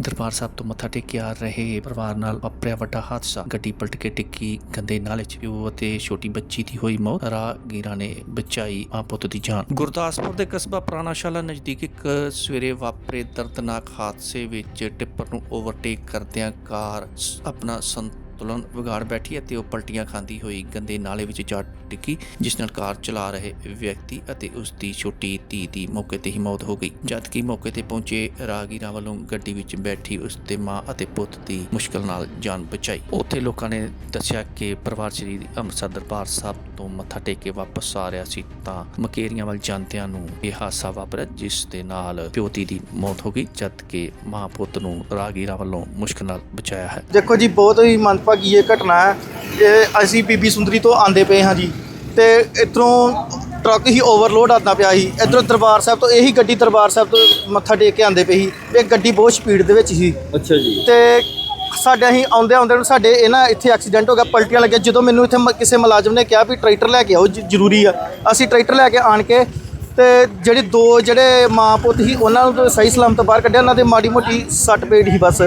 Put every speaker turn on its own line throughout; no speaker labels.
ਦਰਬਾਰ ਸਾਹਿਬ ਤੋਂ ਮੱਥਾ ਟੇਕ ਕੇ ਆ ਰਹੇ ਪਰਿਵਾਰ ਨਾਲ ਵਾਪਰਿਆ ਵੱਡਾ ਹਾਦਸਾ। ਗੱਡੀ ਪਲਟ ਕੇ ਟਿੱਕੀ ਗੰਦੇ ਨਾਲੇ 'ਚ ਪਿਓ ਅਤੇ ਛੋਟੀ ਬੱਚੀ ਦੀ ਹੋਈ ਮੌਤ। ਰਾਹਗੀਰਾਂ ਨੇ ਬਚਾਈ ਮਾਂ ਪੁੱਤ ਦੀ ਜਾਨ। ਗੁਰਦਾਸਪੁਰ ਦੇ ਕਸਬਾ ਪੁਰਾਣਾਸ਼ਾਲਾ ਨਜ਼ਦੀਕ ਇੱਕ ਸਵੇਰੇ ਵਾਪਰੇ ਦਰਦਨਾਕ ਹਾਦਸੇ ਵਿੱਚ ਟਿੱਪਰ ਨੂੰ ਓਵਰਟੇਕ ਕਰਦਿਆਂ ਕਾਰ ਆਪਣਾ ਆਪਣਾ ਸੰਤੁਲਨ ਵਿਗਾੜ ਬੈਠੀ ਅਤੇ ਉਹ ਪਲਟੀਆਂ ਖਾਂਦੀ ਹੋਈ ਗੰਦੇ ਨਾਲੇ ਵਿੱਚ ਜਾ ਟਿੱਕੀ ਜਿਸ ਨਾਲ ਕਾਰ ਚਲਾ ਰਹੇ ਵਿਅਕਤੀ ਅਤੇ ਉਸ ਦੀ ਛੋਟੀ ਧੀ ਦੀ ਮੌਕੇ ਤੇ ਹੀ ਮੌਤ ਹੋ ਗਈ। ਜਦ ਕਿ ਮੌਕੇ ਤੇ ਪਹੁੰਚੇ ਰਾਹਗੀਰਾਂ ਵੱਲੋਂ ਗੱਡੀ ਵਿੱਚ ਬੈਠੀ ਉਸ ਦੇ ਮਾਂ ਅਤੇ ਪੁੱਤ ਦੀ ਮੁਸ਼ਕਲ ਨਾਲ ਜਾਨ ਬਚਾਈ। ਉੱਥੇ ਲੋਕਾਂ ਨੇ ਦੱਸਿਆ ਕਿ ਪਰਿਵਾਰ ਸ਼੍ਰੀ ਅੰਮ੍ਰਿਤਸਰ ਦਰਬਾਰ ਸਾਹਿਬ ਤੋਂ ਮੱਥਾ ਟੇਕ ਕੇ ਵਾਪਸ ਆ ਰਿਹਾ ਸੀ, ਤਾਂ ਮਕੇਰੀਆਂ ਵੱਲ ਜਾਂਦਿਆਂ ਨੂੰ ਇਹ ਹਾਦਸਾ ਵਾਪਰਿਆ, ਜਿਸ ਦੇ ਨਾਲ ਪਿਓਤੀ ਦੀ ਮੌਤ ਹੋ ਗਈ, ਜਦ ਕਿ ਮਾਂ ਪੁੱਤ ਨੂੰ ਰਾਹਗੀਰਾਂ ਵੱਲੋਂ ਮੁਸ਼ਕਲ ਨਾਲ ਬਚਾਇਆ ਹੈ।
ਦੇਖੋ ਜੀ, ਬਹੁਤ ਹੀ ਮੰਦਭਾਗੀ ਇਹ ਘਟਨਾ ਹੈ। ਇਹ ਅਸੀਂ ਬੀਬੀ ਸੁੰਦਰੀ ਤੋਂ ਆਂਦੇ ਪਏ ਹਾਂ ਜੀ। ਤੇ ਇਧਰੋਂ ਟਰੱਕ ਹੀ ਓਵਰਲੋਡ ਆਉਂਦਾ ਪਿਆ ਸੀ। ਇਧਰੋਂ ਦਰਬਾਰ ਸਾਹਿਬ ਤੋਂ ਇਹੀ ਗੱਡੀ ਦਰਬਾਰ ਸਾਹਿਬ ਤੋਂ ਮੱਥਾ ਟੇਕ ਕੇ ਆਂਦੇ ਪਈ ਸੀ। ਇਹ ਗੱਡੀ ਬਹੁਤ ਸਪੀਡ ਦੇ ਵਿੱਚ ਸੀ।
ਅੱਛਾ ਜੀ।
ਤੇ ਸਾਡੇ ਅਸੀਂ ਆਉਂਦੇ ਆਉਂਦੇ ਨੂੰ ਸਾਡੇ ਇਹ ਨਾ ਇੱਥੇ ਐਕਸੀਡੈਂਟ ਹੋ ਗਿਆ ਪਲਟੀਆਂ ਲੱਗਿਆ। ਜਦੋਂ ਮੈਨੂੰ ਇੱਥੇ ਕਿਸੇ ਮੁਲਾਜ਼ਮ ਨੇ ਕਿਹਾ ਵੀ ਟਰੈਕਟਰ ਲੈ ਕੇ ਆਓ ਜ਼ਰੂਰੀ ਆ। ਅਸੀਂ ਟਰੈਕਟਰ ਲੈ ਕੇ ਆਣ ਕੇ ਤੇ ਜਿਹੜੇ ਦੋ ਜਿਹੜੇ ਮਾਂ ਪੁੱਤ ਸੀ ਉਹਨਾਂ ਨੂੰ ਤਾਂ ਸਹੀ ਸਲਾਮਤ ਬਾਹਰ ਕੱਢਿਆ ਉਹਨਾਂ ਦੇ ਮਾੜੀ ਮੋਟੀ ਸੱਟ ਪੇਟ ਸੀ ਬਸ।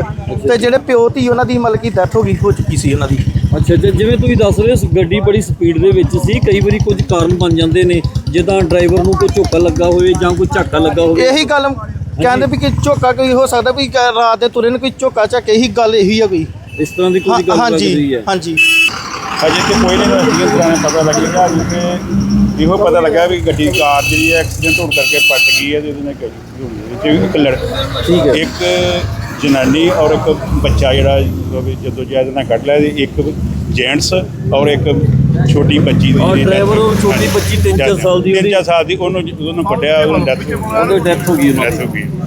ਤੇ ਜਿਹੜੇ ਪਿਓ ਧੀ ਉਹਨਾਂ ਦੀ ਮਤਲਬ ਕਿ ਡੈਥ ਹੋ ਗਈ ਹੋ ਚੁੱਕੀ ਸੀ ਉਹਨਾਂ ਦੀ।
ਅੱਛਾ ਅੱਛਾ ਜਿਵੇਂ ਤੁਸੀਂ ਦੱਸ ਰਹੇ ਹੋ ਗੱਡੀ ਬੜੀ ਸਪੀਡ ਦੇ ਵਿੱਚ ਸੀ ਕਈ ਵਾਰੀ ਕੁਝ ਕਾਰਨ ਬਣ ਜਾਂਦੇ ਨੇ ਜਿੱਦਾਂ ਡਰਾਈਵਰ ਨੂੰ ਕੋਈ ਝੋਕਾ ਲੱਗਾ ਹੋਵੇ ਜਾਂ ਕੋਈ ਝਾਕਾ ਲੱਗਾ ਹੋਵੇ।
ਇਹੀ ਗੱਲ ਕਹਿੰਦੇ ਵੀ ਕਿ ਝੋਕਾ ਕੋਈ ਹੋ ਸਕਦਾ ਵੀ ਰਾਤ ਦੇ ਤੁਰੇ ਨੂੰ ਕੋਈ ਝੋਕਾ ਝੱਕੇ ਇਹੀ ਗੱਲ ਇਹੀ ਆ ਕੋਈ।
ਇਸ ਤਰ੍ਹਾਂ ਦੀ ਕੋਈ
ਹਾਂ-
ਗੱਲ ਲੱਗ ਰਹੀ
ਹਾਂਜੀ
ਹੈ।
ਹਾਂਜੀ।
ਅਜੇ ਤੇ ਕੋਈ ਨਹੀਂ ਹੋਇਆ ਤਰ੍ਹਾਂ ਪਤਾ ਲੱਗੇਗਾ ਜਿਵੇਂ ਇਹੋ ਪਤਾ ਲੱਗਾ ਵੀ ਗੱਡੀ ਕਾਰ ਜਿਹੜੀ ਹੈ ਐਕਸੀਡੈਂਟ ਹੋਣ ਕਰਕੇ ਪਲਟ ਗਈ ਹੈ ਤੇ ਉਹਦੇ ਨਾਲ ਗੱਡੀ ਹੋਈ ਹੈ। ਇੱਕ ਲੜ
ਠੀਕ ਹੈ।
ਇੱਕ ਜਨਾਨੀ ਔਰ ਇੱਕ ਬੱਚਾ ਜਿਹੜਾ ਜਦੋਂ ਜੈਦ ਨਾਲ ਕੱਢ ਲਿਆ ਇੱਕ ਜੈਂਟਸ ਔਰ ਇੱਕ ਛੋਟੀ ਬੱਚੀ ਦੀ
ਔਰ ਔਰ
death-
ਛੋਟੀ ਬੱਚੀ ਤਿੰਨ ਚਾਰ
death-
ਸਾਲ ਦੀ
ਤਿੰਨ
ਉਹਦੀ-
ਚਾਰ ਸਾਲ ਦੀ ਉਹਨੂੰ ਉਹਨੂੰ ਕੱਢਿਆ ਉਹਨੂੰ ਡੈਥ
ਉਹਦੀ death ਹੋ ਗਈ। ਉਹਨਾਂ। ਦੀ।
ਡੈਥ ਹੋ ਗਈ।